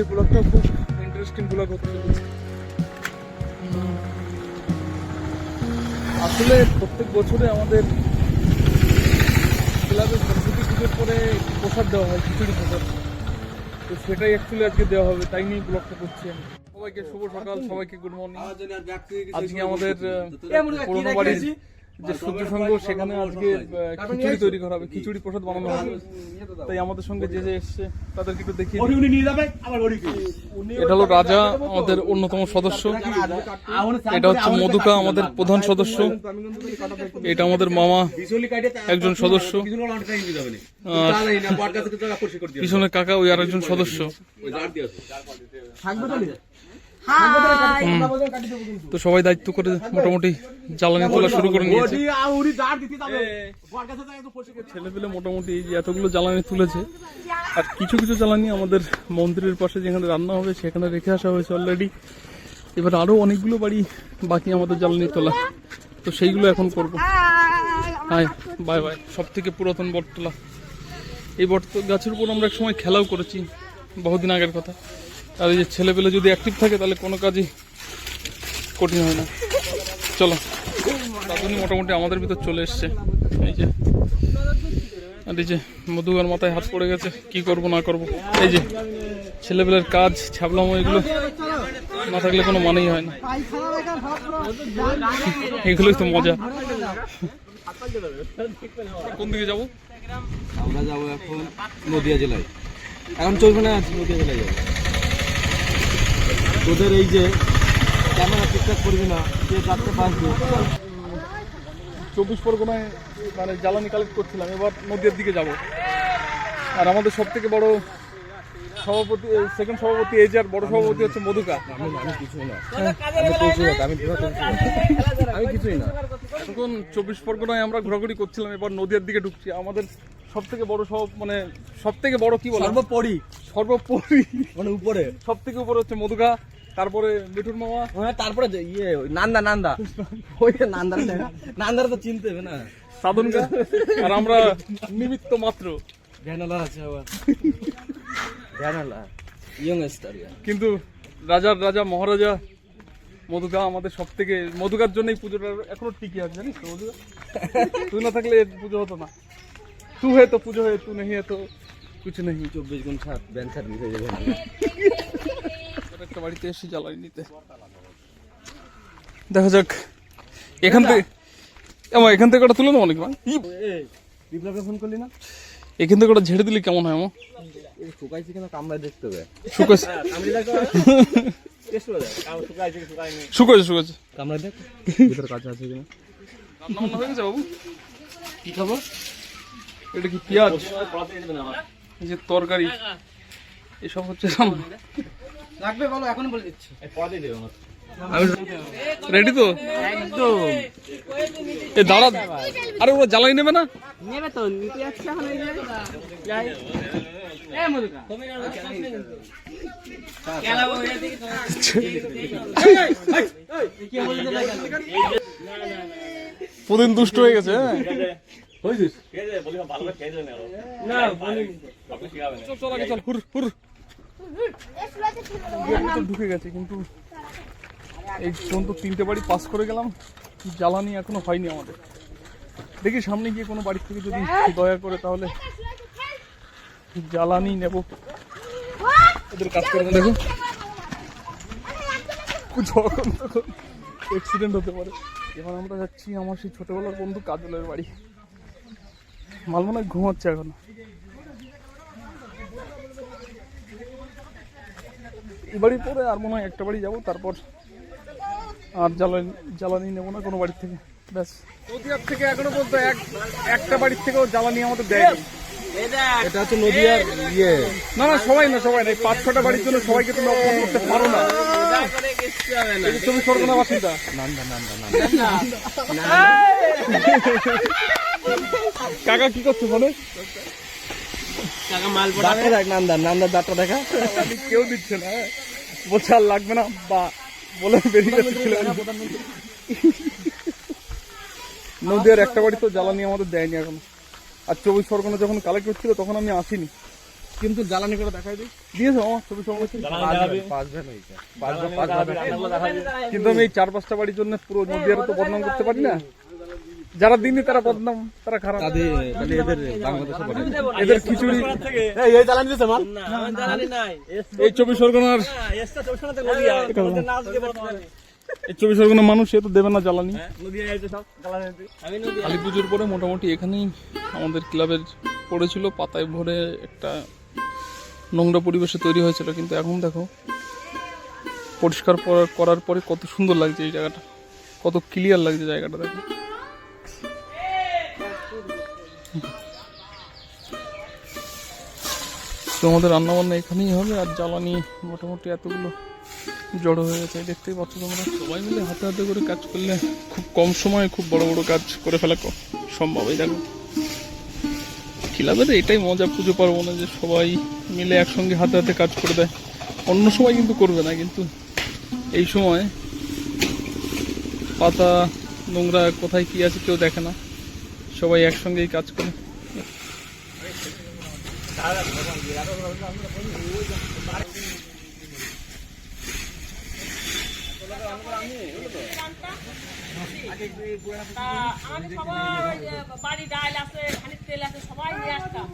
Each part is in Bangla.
আজকের ব্লগটা খুব ইন্টারেস্টিং ব্লগ হতে আসলে প্রত্যেক বছরে আমাদের ক্লাবে সরস্বতী পুজোর পরে প্রসাদ দেওয়া হয় খিচুড়ি প্রসাদ। তো সেটাই অ্যাকচুয়ালি আজকে দেওয়া হবে তাই নিয়ে ব্লগটা করছি আমি। সবাইকে শুভ সকাল সবাইকে গুড মর্নিং আজকে আমাদের পুরোনো বাড়ির যে সূর্য সংঘ সেখানে আজকে খিচুড়ি তৈরি করা হবে খিচুড়ি প্রসাদ বানানো হবে। তাই আমাদের সঙ্গে যে যে এসছে তাদেরকে একটু দেখিয়ে উনি নিয়ে যাবে আবার ওদিকে এটা হলো রাজা আমাদের অন্যতম সদস্য। এটা হচ্ছে মধুকা আমাদের প্রধান সদস্য। এটা আমাদের মামা একজন সদস্য। পিছনে কাকা ওই আরেকজন সদস্য। তো সবাই দায়িত্ব করে মোটামুটি জ্বালানি তোলা শুরু করে নিয়েছে। উনি দাঁড় দিতে যাবে। বর কাছে যায় একটু পরিষ্কার করতে। ছেলে পেলে মোটামুটি এই যে এতগুলো জ্বালানি তুলেছে আর কিছু কিছু জ্বালানি আমাদের মন্দিরের পাশে যেখানে রান্না হবে সেখানে রেখে আসা হয়েছে অলরেডি এবার আরও অনেকগুলো বাড়ি বাকি আমাদের জ্বালানি তোলা। তো সেইগুলো এখন করব। হ্যাঁ বাই বাই। সব থেকে পুরাতন বটতলা। এই বট গাছের উপর আমরা এক সময় খেলাও করেছি বহুদিন আগের কথা। আর এই যে ছেলে পেলে যদি অ্যাক্টিভ থাকে, তাহলে কোনো কাজই কঠিন হয় না। চলো। দাদুনি মোটামুটি আমাদের ভিতর চলে এসছে। এই যে, আর এই যে মধুগার মাথায় হাত পড়ে গেছে, কি করব, না করব। এই যে ছেলেবেলের কাজ, ছাবলামো, এগুলো না থাকলে কোনো মানেই হয় না। এগুলোই তো মজা। কোন দিকে যাব? আমরা যাব এখন নদিয়া জেলায়। এখন চলবে না, নদিয়া জেলায় যাব। তোদের এই যে ক্যামেরা ঠিকঠাক করবি না কে চারটে বাঁচবে। চব্বিশ পরগনায় মানে জ্বালানি কালেক্ট করছিলাম এবার নদীর দিকে যাব। আর আমাদের সব থেকে বড় সভাপতি সেকেন্ড সভাপতি এই যে আর বড় সভাপতি হচ্ছে মধুকা। আমি কিছুই না। আমি আমি কিছুই না। তখন চব্বিশ পরগনায় আমরা ঘোরাঘুরি করছিলাম এবার নদীর দিকে ঢুকছি। আমাদের সব থেকে বড় সব মানে সব থেকে বড় কি বলে? সর্বোপরি। সর্বোপরি। মানে উপরে। সব থেকে উপরে হচ্ছে মধুকা তারপরে মিঠুর মামা। হ্যাঁ তারপরে ইয়ে নান্দা নান্দা। ওই যে নান্দার নান্দার তো চিনতে হবে না। সাধনকা আর আমরা নিমিত্ত মাত্র। ভ্যানালা আছে আবার। ভ্যানালা। ইয়ং স্টার কিন্তু রাজার রাজা মহারাজা মধুকা আমাদের সব থেকে মধুকার জন্যই পুজোটা এখনও টিকে আছে জানিস তো মধুকা তুই না থাকলে পুজো হতো না। তু হে তো পুজো হে তু নেই হে তো কিছু নেই চব্বিশ গুণ সাত ব্যান সার্ভিস হয়ে যাবে একটা বাড়িতে এসে জ্বালাই নিতে দেখা যাক এখান থেকে এমন এখান থেকে ওটা তুলে নেব নাকি বিপ্লবকে ফোন করলি না এখান থেকে ওটা ঝেড়ে দিলে কেমন হয় আমার শুকাইছে কিনা কামড়ায় দেখতে হবে শুকাছে শুকাছে শুকাছে কামড়ায় দেখ ভিতরে কাছে আছে কিনা রান্না হয়ে গেছে বাবু কি খবর এটা কি পেঁয়াজ? এই যে তরকারি। এসব হচ্ছে লাগবে বলো এখন বলে দিচ্ছি। রেডি তো একদম এ দাঁড়া। আরে ওরা জ্বালাই নেবে না? নেবে তো নিতে যাচ্ছে এখন এই যে। যাই। এ মধুকা। প্রতিদিন দুষ্ট হয়ে গেছে হ্যাঁ? চল, চল আগে চল হুর হুর ভিতর ঢুকে গেছে কিন্তু এই পর্যন্ত তিনটে বাড়ি পাস করে গেলাম জ্বালানি এখনও হয়নি আমাদের। দেখি সামনে গিয়ে কোনো বাড়ি থেকে যদি দয়া করে তাহলে জ্বালানি নেব। ওদের কাজ করে দেখো যখন তখন অ্যাক্সিডেন্ট হতে পারে। এবার আমরা যাচ্ছি আমার সেই ছোটবেলার বন্ধু কাজলের বাড়ি। মাল মনে হয় ঘুমাচ্ছে এখন। এই বাড়ির পরে আর মনে হয় একটা বাড়ি যাব তারপর আর জ্বালানি জ্বালানি নেব না কোনো বাড়ির থেকে ব্যাস। নদীয়ার থেকে এখনও বলতো এক একটা বাড়ির থেকেও জ্বালানি আমাদের দেয় এটা হচ্ছে নদিয়ার ইয়ে। না না সবাই না সবাই না এই পাঁচ ছটা বাড়ির জন্য সবাইকে তুমি অপমান করতে পারো না। এই যে চব্বিশ পরগনা বাসিন্দা। নান্দা নান্দা নান্দা কাকা কি করছ বলে? দাঁতটা দেখ। নান্দা নান্দার দাঁতটা দেখা। আমি কেউ দিচ্ছে না হ্যাঁ। বলছে আর লাগবে না বা বলে বেরিয়ে গেছে ছেলেমেয়ে। নদীয়ার একটা বাড়ি তো জ্বালানি আমাদের দেয়নি এখন। আর চব্বিশ পরগনা যখন কালেক্ট তখন আমি আসিনি। কিন্তু জ্বালানি করে দেখাই দিই। দিয়েছে আমার পাঁচ ভ্যান কিন্তু আমি এই চার পাঁচটা বাড়ির জন্য পুরো নদীয়ারে তো বদনাম করতে পারি না। যারা দিনই তারা বদনাম তারা খারাপ। এদের বাংলাদেশে পাঠাবে এদের খিচুড়ি এই এই জ্বালানি দিতেছে মাল। এই চব্বিশ পরগনার এই চব্বিশ পরগনার মানুষ সে তো দেবে না জ্বালানি। কালী পুজোর পরে মোটামুটি এখানেই আমাদের ক্লাবের পড়েছিল পাতায় ভরে একটা নোংরা পরিবেশে তৈরি হয়েছিল কিন্তু এখন দেখো পরিষ্কার করার- করার পরে কত সুন্দর লাগছে এই জায়গাটা। কত ক্লিয়ার লাগছে জায়গাটা দেখো। তো আমাদের রান্নাবান্না এখানেই হবে, আর জ্বালানি মোটামুটি এতগুলো জড়ো হয়ে গেছে দেখতেই পাচ্ছ তোমরা। সবাই মিলে হাতে হাতে করে কাজ করলে খুব কম সময়ে খুব বড় বড় কাজ করে ফেলা সম্ভব, এই দেখো। ক্লাবের এটাই মজা, পুজো পার্বণে যে সবাই মিলে একসঙ্গে হাতে হাতে কাজ করে দেয়। অন্য সময় কিন্তু করবে না, কিন্তু এই সময় পাতা, নোংরা কোথায় কি আছে কেউ দেখে না। সবাই একসঙ্গেই কাজ করে। ডাল আছে তেল আছে সবাই নিয়ে আসতাম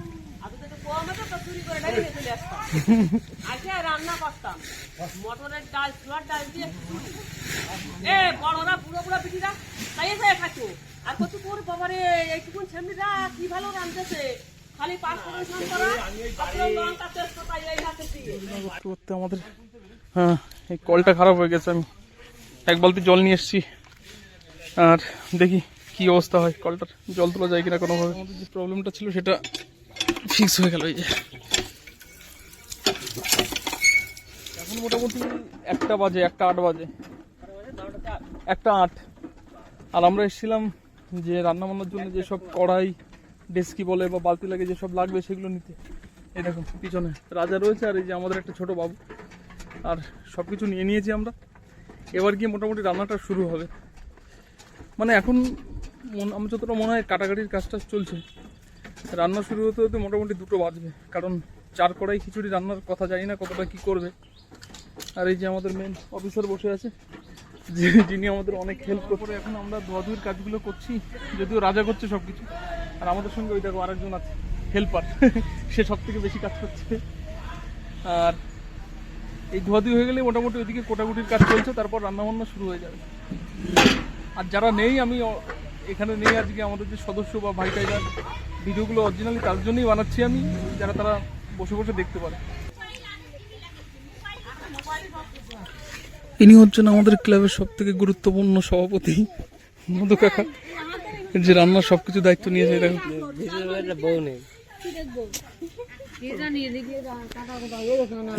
রান্না করতাম। মটরের ডাল ডাল দিয়ে। এ, বড়রা বুড়ো বুড়ো পিটিরা, তাই খাচ্ছো আর কত বাবারে, এইটুকুন ছেমনিরা কি ভালো রাঁধতেছে। খালি করা লঙ্কা এই দিয়ে। করতে করতে আমাদের হ্যাঁ এই কলটা খারাপ হয়ে গেছে, আমি এক বালতি জল নিয়ে এসেছি। আর দেখি কি অবস্থা হয়, কলটার জল তোলা যায় কিনা কোনোভাবে। আমাদের যে প্রবলেমটা ছিল, সেটা ফিক্স হয়ে গেল এই যে। এখন মোটামুটি একটা বাজে, একটা আট বাজে। একটা আট। আর আমরা এসেছিলাম যে রান্না বান্নার জন্য যেসব কড়াই, ডেস্কি বলে বা বালতি লাগে যেসব লাগবে সেগুলো নিতে। এই দেখো, পিছনে রাজা রয়েছে আর এই যে আমাদের একটা ছোট বাবু। আর সব কিছু নিয়ে নিয়েছি আমরা। এবার গিয়ে মোটামুটি রান্নাটা শুরু হবে। মানে এখন আমার যতটা মনে হয় কাটাকাটির কাজটা চলছে। রান্না শুরু হতে হতে মোটামুটি দুটো বাজবে। কারণ চার কড়াই খিচুড়ি রান্নার কথা জানি না কতটা কি করবে। আর এই যে আমাদের মেন অফিসার বসে আছে। যিনি আমাদের অনেক হেল্প করে এখন আমরা ধোয়াধুয়ির কাজগুলো করছি যদিও রাজা করছে সব কিছু আর আমাদের সঙ্গে ওই দেখো আরেকজন আছে হেল্পার সে সব থেকে বেশি কাজ করছে। আর এই ধোয়াধুয়ি হয়ে গেলে মোটামুটি ওইদিকে কোটাকুটির কাজ চলছে তারপর রান্নাবান্না শুরু হয়ে যাবে। আর যারা নেই আমি এখানে নেই আজকে আমাদের যে সদস্য বা ভাই টাইগার ভিডিওগুলো অরিজিনালি তার জন্যই বানাচ্ছি আমি যারা তারা বসে বসে দেখতে পারে। ইনি হচ্ছেন আমাদের ক্লাবের সব থেকে গুরুত্বপূর্ণ সভাপতি। মধু কাকা যে রান্নার সবকিছু দায়িত্ব নিয়েছে দেখো।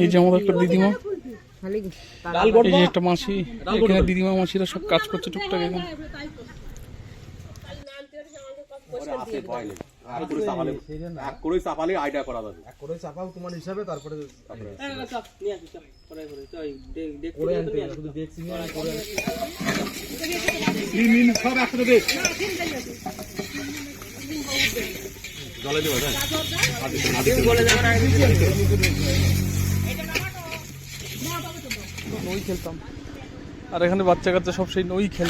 এই যে আমাদের একটা দিদিমা। এই যে একটা মাসি, এখানে দিদিমা মাসিরা সব কাজ করছে টুকটাক এখানে। আর করে চাপালে এক করে চাপালে আইডিয়া করা যাবে। করে চাপাও তোমার হিসাবে তারপরে করে আনতে হবে, শুধু দেখছি নিয়ে আর করে তিন দিন সব একসাথে দেখ জলে দেবো নই খেলতাম। আর এখানে বাচ্চা কাচ্চা সব সেই নই খেল।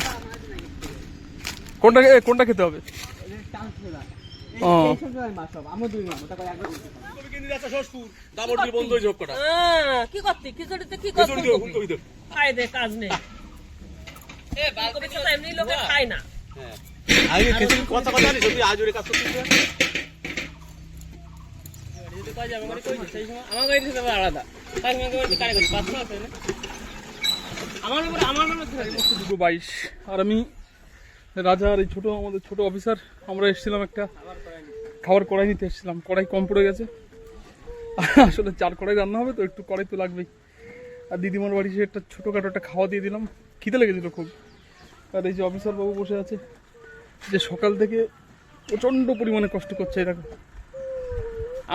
কোনটা কোনটা খেতে হবে? কি করতি খিচুড়িতে কি করতি দে কাজ নেই এমনি লোকে খায় না আগে কিছু কথা কথা নেই যদি আজ কাজ করতে আমার আমার উপরে আমার দুটো বাইশ। আর আমি রাজা আর এই ছোটো আমাদের ছোট অফিসার, আমরা এসেছিলাম একটা খাবার কড়াই নিতে এসেছিলাম। কড়াই কম পড়ে গেছে। আসলে চার কড়াই রান্না হবে, তো একটু কড়াই তো লাগবেই। আর দিদিমার বাড়ি সে একটা ছোটোখাটো একটা খাওয়া দিয়ে দিলাম। খিদে লেগেছিলো খুব। আর এই যে অফিসার বাবু বসে আছে, যে সকাল থেকে প্রচণ্ড পরিমাণে কষ্ট করছে এরকম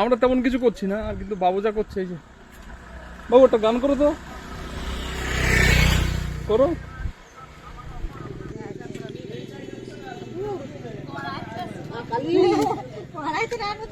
আমরা তেমন কিছু করছি না, আর কিন্তু বাবু যা করছে এই যে। বাবু, একটা গান করো তো। করো কড়াইতে রান্না তো ও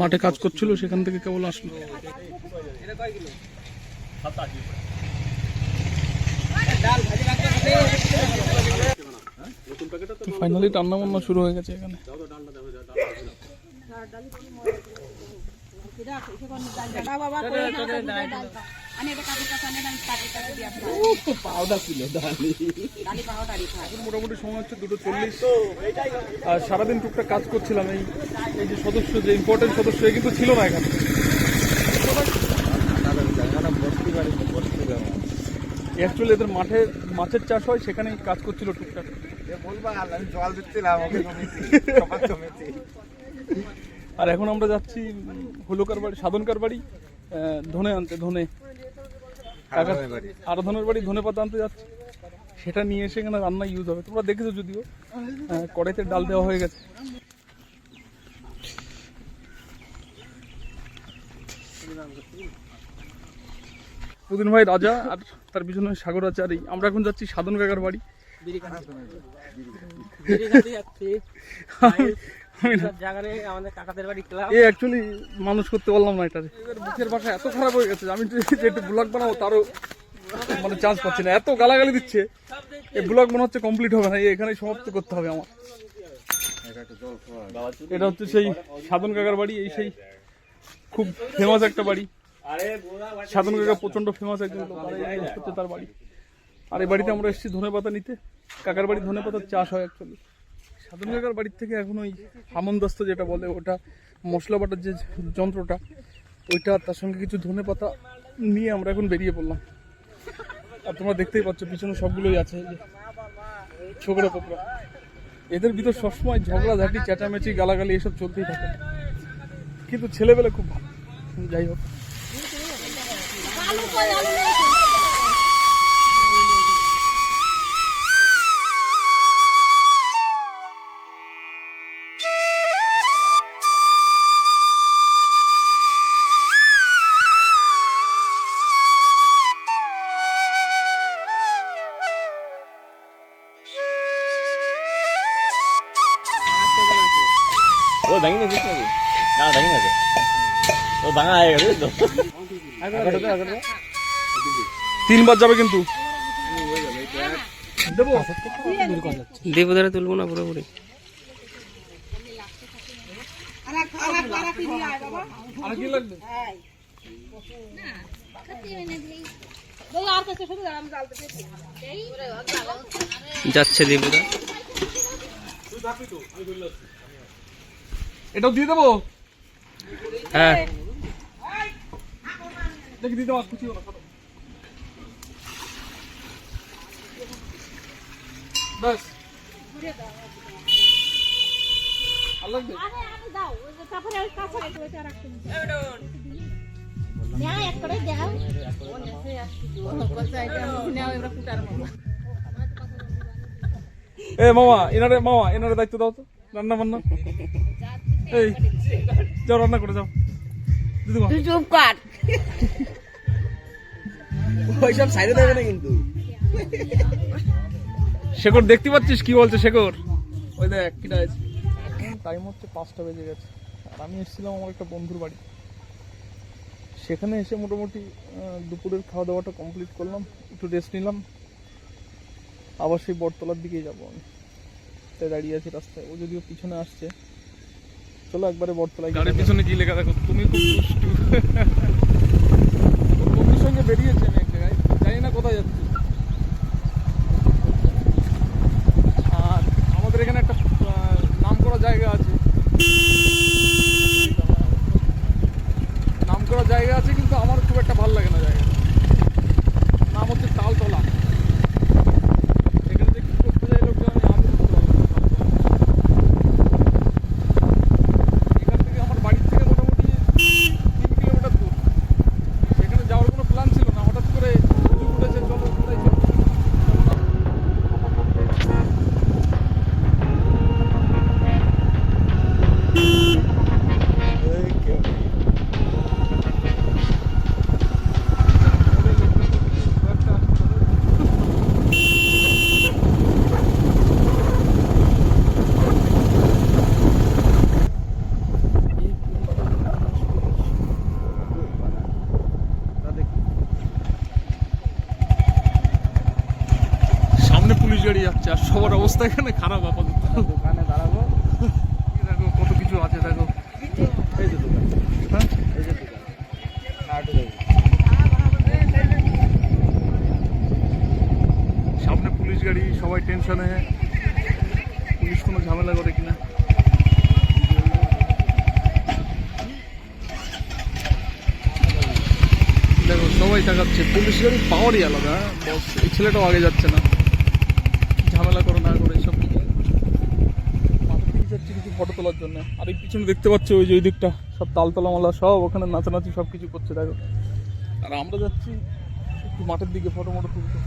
মাঠে কাজ করছিল, সেখান থেকে কেবল আসলো। ফাইনালি রান্না বান্না শুরু হয়ে গেছে এখানে এখন। মোটামুটি সময় হচ্ছে দুটো চল্লিশ। আর সারাদিন টুকটাক কাজ করছিলাম এই এই যে সদস্য, যে ইম্পর্টেন্ট সদস্য, এ কিন্তু ছিল না এখানে। অ্যাকচুয়ালি এদের মাঠে, মাছের চাষ হয়, সেখানেই কাজ করছিল টুকটাক। জল দিচ্ছিলাম, ওকে সবার জমিতে। আর এখন আমরা যাচ্ছি হুলুকার বাড়ি সাধনকার বাড়ি ধনে আনতে ধনে। আরাধনের বাড়ি। ধনে পাতা আনতে যাচ্ছি। সেটা নিয়ে এসে এখানে রান্না ইউজ হবে। তোমরা দেখেছ যদিও কড়াইতে ডাল দেওয়া হয়ে গেছে। পুদিন ভাই রাজা আর তার পিছনে সাগর আছে আর আমরা এখন যাচ্ছি সাধন কাকার বাড়ি। আমি- আমি না- জায়গায় আমাদের কাকাদের বাড়ি এ অ্যাকচুয়ালি মানুষ করতে পারলাম না এটা এদের মুখের ভাষা এত খারাপ হয়ে গেছে আমি একটু ব্লগ বানাবো তারও মানে চান্স পাচ্ছি না। এত গালাগালি দিচ্ছে এই ব্লগ মনে হচ্ছে কমপ্লিট হবে না এই এখানেই সমাপ্ত করতে হবে আমার। এটা হচ্ছে সেই সাধন কাকার বাড়ি এই সেই খুব ফেমাস একটা বাড়ি। সাধন কাকা প্রচণ্ড ফেমাস একজন হচ্ছে তার বাড়ি। আর এই বাড়িতে আমরা এসেছি ধনে পাতা নিতে। কাকার বাড়ি ধনে পাতার চাষ হয় অ্যাকচুয়ালি সাধন বাড়ির থেকে এখন ওই হামনদস্ত যেটা বলে, ওটা মশলা বাটার যে যন্ত্রটা, ওইটা তার সঙ্গে কিছু ধনে পাতা নিয়ে আমরা এখন বেরিয়ে পড়লাম। আর তোমরা দেখতেই পাচ্ছ, পিছনে সবগুলোই আছে ছোকরা পোকরা এদের ভিতর সবসময় ঝগড়াঝাটি, চেঁচামেচি, গালাগালি, এসব চলতেই থাকে। কিন্তু ছেলেবেলা খুব ভালো। যাই হোক। ও ভাঙি না নাকি না ভাঙি না ও ভাঙা হয়ে গেছে তো তিনবার যাবে কিন্তু দেবো তুলবো না পুরোপুরি আর যাচ্ছে দেবদা এটাও দিয়ে দেবো? হ্যাঁ। দেখি দিতে পার খুশি হলো ব্যাস। আর লাগবে এ মামা এনারে মামা এনারে দায়িত্ব দাও তো। রান্না বান্না এই যাও রান্না করে যাও। তুই চুপ কর। ওইসব সাইডে দেবে না কিন্তু। শেখর দেখতে পাচ্ছিস কি বলছে শেখর? ওই দেখ কিটা আছে। টাইম হচ্ছে পাঁচটা বেজে গেছে। আর আমি এসেছিলাম আমার একটা বন্ধুর বাড়ি। সেখানে এসে মোটামুটি দুপুরের খাওয়া দাওয়াটা কমপ্লিট করলাম। একটু রেস্ট নিলাম। আবার সেই বটতলার দিকেই যাব আমি। তাই দাঁড়িয়ে আছি রাস্তায়। ও যদিও পিছনে আসছে। চলো একবারে বটতলায় গাড়ির পিছনে কি লেখা দেখো? তুমি খুব দুষ্টু। বন্ধুর সঙ্গে বেরিয়েছেন এক জায়গায়। জানি না কোথায় যাচ্ছি আর আমাদের এখানে একটা নাম করা জায়গা আছে নাম করা জায়গা আছে কিন্তু আমার খুব একটা ভালো লাগে না জায়গা নাম হচ্ছে তালতলা এখানে যে কি করতে যায় লোকজন আমি আদৌ বুঝতে পারলাম না তালতলা। এখান থেকে আমার বাড়ির থেকে মোটামুটি তিন কিলোমিটার দূর সেখানে যাওয়ার কোনো অবস্থা এখানে খারাপ আপাতত দোকানে দাঁড়াবো দেখো কত কিছু আছে দেখো এই যে দোকান হ্যাঁ এই যে দোকান নাটু দেবো সামনে পুলিশ গাড়ি, সবাই টেনশনে। পুলিশ কোনো ঝামেলা করে কিনা? দেখো, সবাই তাকাচ্ছে। পুলিশ গাড়ি পাওয়ারই আলাদা? বস এই ছেলেটাও আগে যাচ্ছে না। ঝামেলা করে, না করে, এইসব কিছু ফটো তোলার জন্য। আর এই পিছনে দেখতে পাচ্ছ ওই যে ওই দিকটা, সব তালতলা মালা সব ওখানে নাচানাচি সব কিছু করছে, দেখো। আর আমরা যাচ্ছি একটু মাঠের দিকে ফটো মটো তুলতে।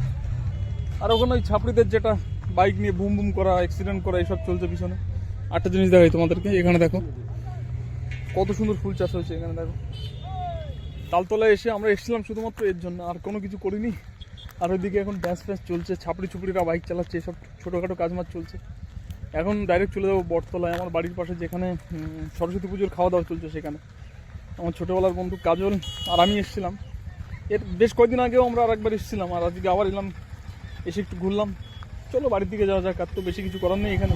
আর ওখানে ওই ছাপড়িদের যেটা বাইক নিয়ে বুম বুম করা অ্যাক্সিডেন্ট করা, এইসব চলছে পিছনে। আটটা জিনিস দেখাই তোমাদেরকে, এখানে দেখো। কত সুন্দর ফুল চাষ হয়েছে এখানে দেখো। তালতলায় এসে আমরা এসেছিলাম শুধুমাত্র এর জন্য, আর কোনো কিছু করিনি। আর ওইদিকে এখন ড্যান্স ফ্যান্স চলছে, ছাপড়ি ছুপড়িরা বাইক চালাচ্ছে, এসব ছোটোখাটো কাজমাজ চলছে। এখন ডাইরেক্ট চলে যাব বটতলায়, আমার বাড়ির পাশে যেখানে সরস্বতী পুজোর খাওয়া দাওয়া চলছে সেখানে। আমার ছোটোবেলার বন্ধু কাজল আর আমি এসেছিলাম। এর বেশ কয়েকদিন আগেও আমরা আরেকবার এসেছিলাম, আর আজকে আবার এলাম এসে একটু ঘুরলাম। চলো বাড়ির দিকে যাওয়া যাক, আর তো বেশি কিছু করার নেই এখানে।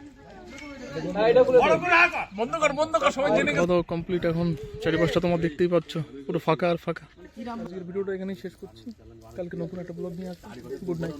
কমপ্লিট এখন চারিপাশটা তোমার দেখতেই পাচ্ছ পুরো ফাঁকা আর ফাঁকা। ভিডিওটা এখানেই শেষ করছি। কালকে নতুন একটা ব্লগ নিয়ে আসছি গুড নাইট